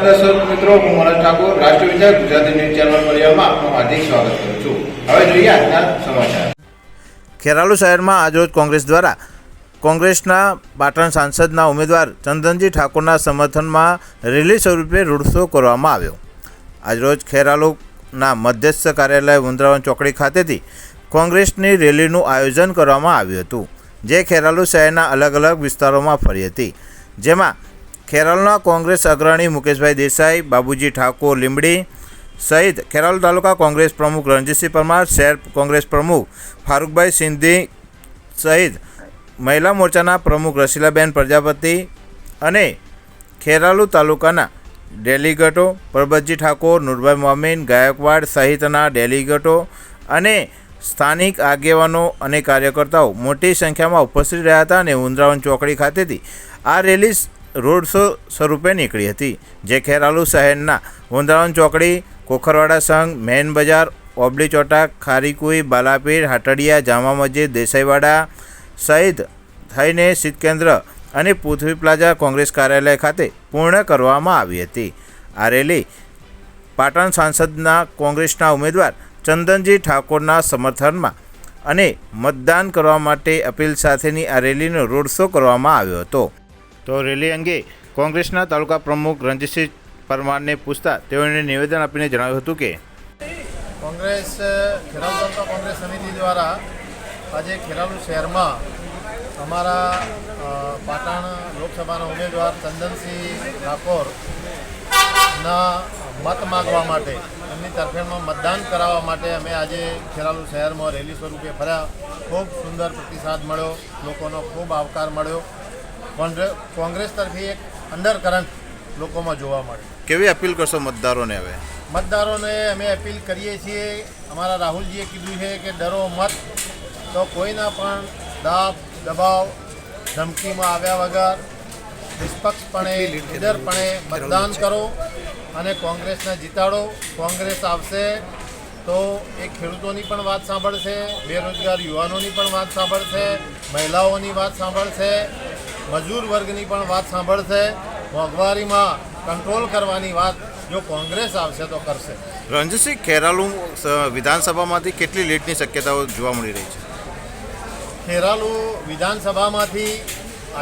દર્શક મિત્રો, હું મનોજ ઠાકોર, રાષ્ટ્રીય વિચાર ગુજરાતી ન્યૂઝ ચેનલ પરિવારમાં આપનું હાર્દિક સ્વાગત કરું છું. હવે જોઈએ આજના સમાચાર. ખેરાલુ શહેરમાં આજરોજ કોંગ્રેસ દ્વારા કોંગ્રેસના પાટણ સાંસદના ઉમેદવાર ચંદનજી ઠાકોરના સમર્થનમાં રેલી સ્વરૂપે રોડ કરવામાં આવ્યો. આજરોજ ખેરાલુના મધ્યસ્થ કાર્યાલય વૃંદાવન ચોકડી ખાતેથી કોંગ્રેસની રેલીનું આયોજન કરવામાં આવ્યું હતું, જે ખેરાલુ શહેરના અલગ અલગ વિસ્તારોમાં ફરી હતી. જેમાં ખેરાલુના કોંગ્રેસ અગ્રણી મુકેશભાઈ દેસાઈ, બાબુજી ઠાકોર લીંબડી સહિત ખેરાલ તાલુકા કોંગ્રેસ પ્રમુખ રણજીતસિંહ પરમાર, શહેર કોંગ્રેસ પ્રમુખ ફારૂકભાઈ સિંધી સહિત મહિલા મોરચાના પ્રમુખ રસીલાબેન પ્રજાપતિ અને ખેરાલુ તાલુકાના ડેલિગેટો પરબતજી ઠાકોર, નુરભાઈ મોમીન, ગાયકવાડ સહિતના ડેલિગેટો અને સ્થાનિક આગેવાનો અને કાર્યકર્તાઓ મોટી સંખ્યામાં ઉપસ્થિત રહ્યા હતા અને ઉંદ્રાવન ચોકડી ખાતેથી આ રેલી રોડ શો સ્વરૂપે નીકળી હતી, જે ખેરાલુ શહેરના ઉંદરાવન ચોકડી, કોખરવાડા સંઘ, મેન બજાર, ઓબલી ચોટા, ખારીકુઈ, બાલાપીર, હાટડિયા, જામા મસ્જિદ, દેસાઈવાડા સહિત થઈને શીત કેન્દ્ર અને પૃથ્વી પ્લાઝા કોંગ્રેસ કાર્યાલય ખાતે પૂર્ણ કરવામાં આવી હતી. આ રેલી પાટણ સાંસદના કોંગ્રેસના ઉમેદવાર ચંદનજી ઠાકોરના સમર્થનમાં અને મતદાન કરવા માટે અપીલ સાથેની આ રેલીનો રોડ શો કરવામાં આવ્યો હતો. તો રેલી અંગે કોંગ્રેસના તાલુકા પ્રમુખ રણજીતસિંહ પરમારને પૂછતા તેઓને નિવેદન આપીને જણાવ્યું હતું કે કોંગ્રેસ, ખેરાલુ તાલુકા કોંગ્રેસ સમિતિ દ્વારા આજે ખેરાલુ શહેરમાં અમારા પાટણ લોકસભાના ઉમેદવાર ચંદનસિંહ ઠાકોરના મત માગવા માટે, એમની તરફેણમાં મતદાન કરાવવા માટે અમે આજે ખેરાલુ શહેરમાં રેલી સ્વરૂપે ફર્યા. ખૂબ સુંદર પ્રતિસાદ મળ્યો, લોકોનો ખૂબ આવકાર મળ્યો. કોંગ્રેસ તરફી એક અંડર કરંટ લોકોમાં જોવા મળે. કેવી અપીલ કરશો મતદારોને હવે? મતદારોને અમે અપીલ કરીએ છીએ અમારા રાહુલજીએ કીધું છે કે ડરો મત તો કોઈના પણ દાબ દબાવ ધમકીમાં આવ્યા વગર નિષ્પક્ષપણે નિડરપણે મતદાન કરો અને કોંગ્રેસને જીતાડો. કોંગ્રેસ આવશે તો એ ખેડૂતોની પણ વાત સાંભળશે બેરોજગાર યુવાનોની પણ વાત સાંભળશે મહિલાઓની વાત સાંભળશે. મજૂર વર્ગની પણ વાત સાંભળશે. મોંઘવારીમાં કંટ્રોલ કરવાની વાત જો કોંગ્રેસ આવશે તો કરશે. રણજીતસિંહ ખેરાલુ વિધાનસભામાંથી કેટલી લીડની શક્યતાઓ જોવા મળી રહી છે? ખેરાલુ વિધાનસભામાંથી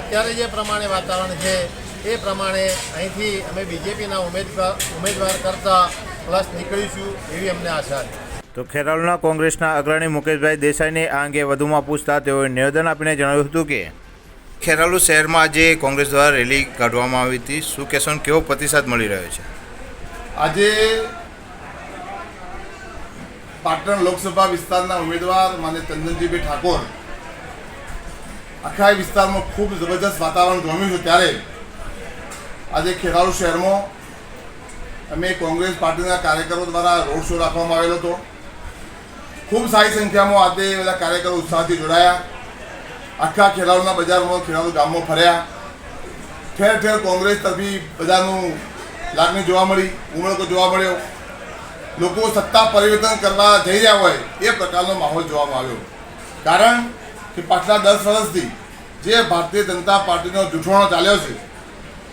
અત્યારે જે પ્રમાણે વાતાવરણ છે એ પ્રમાણે અહીંથી અમે બીજેપીના ઉમેદવાર ઉમેદવાર કરતાં પ્લસ નીકળીશું એવી અમને આશા છે. તો ખેરાલુના કોંગ્રેસના અગ્રણી મુકેશભાઈ દેસાઈને આ અંગે વધુમાં પૂછતા તેઓએ નિવેદન આપીને જણાવ્યું હતું કે ખેરાલુ શહેરમાં આજે કોંગ્રેસ દ્વારા રેલી કાઢવામાં આવી હતી. શું કહેશો કેવો પ્રતિસાદ મળી રહ્યો છે? આજે પાટણ લોકસભા વિસ્તારના ઉમેદવાર માન્ય ચંદનજીભાઈ ઠાકોર આખા વિસ્તારમાં ખૂબ જબરજસ્ત વાતાવરણ ગમ્યું છે ત્યારે. આજે ખેરાલુ શહેરમાં અમે કોંગ્રેસ પાર્ટીના કાર્યકરો દ્વારા રોડ શો રાખવામાં આવેલો હતો. ખૂબ સારી સંખ્યામાં આજે બધા કાર્યકરો ઉત્સાહથી જોડાયા. આખા ખેરાલુના બજારમાં ખેરાલુ ગામમાં ફર્યા. ઠેર ઠેર કોંગ્રેસ તરફી બધાનું લાગણી જોવા મળી, ઉમળકો જોવા મળ્યો. લોકો સત્તા પરિવર્તન કરવા જઈ રહ્યા હોય એ પ્રકારનો માહોલ જોવામાં આવ્યો. કારણ કે પાછલા દસ વર્ષથી જે ભારતીય જનતા પાર્ટીનો જૂઠવાણો ચાલ્યો છે,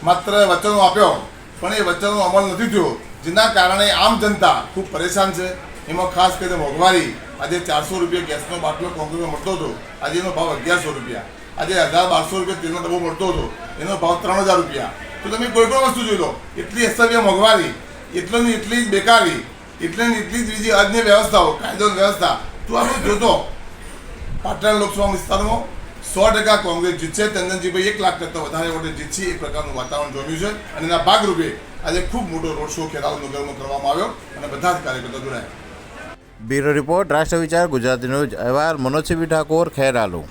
માત્ર વચનો આપ્યો, પણ એ વચનનો અમલ નથી થયો, જેના કારણે આમ જનતા ખૂબ પરેશાન છે. એમાં ખાસ કરીને મોંઘવારી. આજે ચારસો રૂપિયા ગેસનો બાટલો કોંગ્રેસમાં મળતો હતો. આજે એનો ભાવ અગિયારસો રૂપિયા. આજે હજાર બારસો રૂપિયા તેલનો ડબ્બો મળતો હતો. એનો ભાવ ત્રણ હજાર રૂપિયા. તો તમે કોઈ પણ વસ્તુ જોઈ લો. એટલી અસભ્ય મોંઘવારી, એટલો ને એટલી જ બેકારી, એટલે ને એટલી જ બીજી અન્ય વ્યવસ્થાઓ કાયદો વ્યવસ્થા. તું આપણે જોતો પાટણ લોકસભા વિસ્તારમાં સો ટકા કોંગ્રેસ જીતશે. ચંદનજીભાઈ એક લાખ કરતાં વધારે વોટે જીતશે. એ પ્રકારનું વાતાવરણ જોયું છે. અને એના ભાગરૂપે આજે ખૂબ મોટો રોડ શો ખેરાલુ નગરમાં કરવામાં આવ્યો. અને બધા જ કાર્યકર્તા જોડાયા. બ્યુરો રિપોર્ટ રાષ્ટ્ર વિચાર ગુજરાતી ન્યૂઝ અહેવાલ મનોજસિંહ ઠાકોર ખેરાલુ.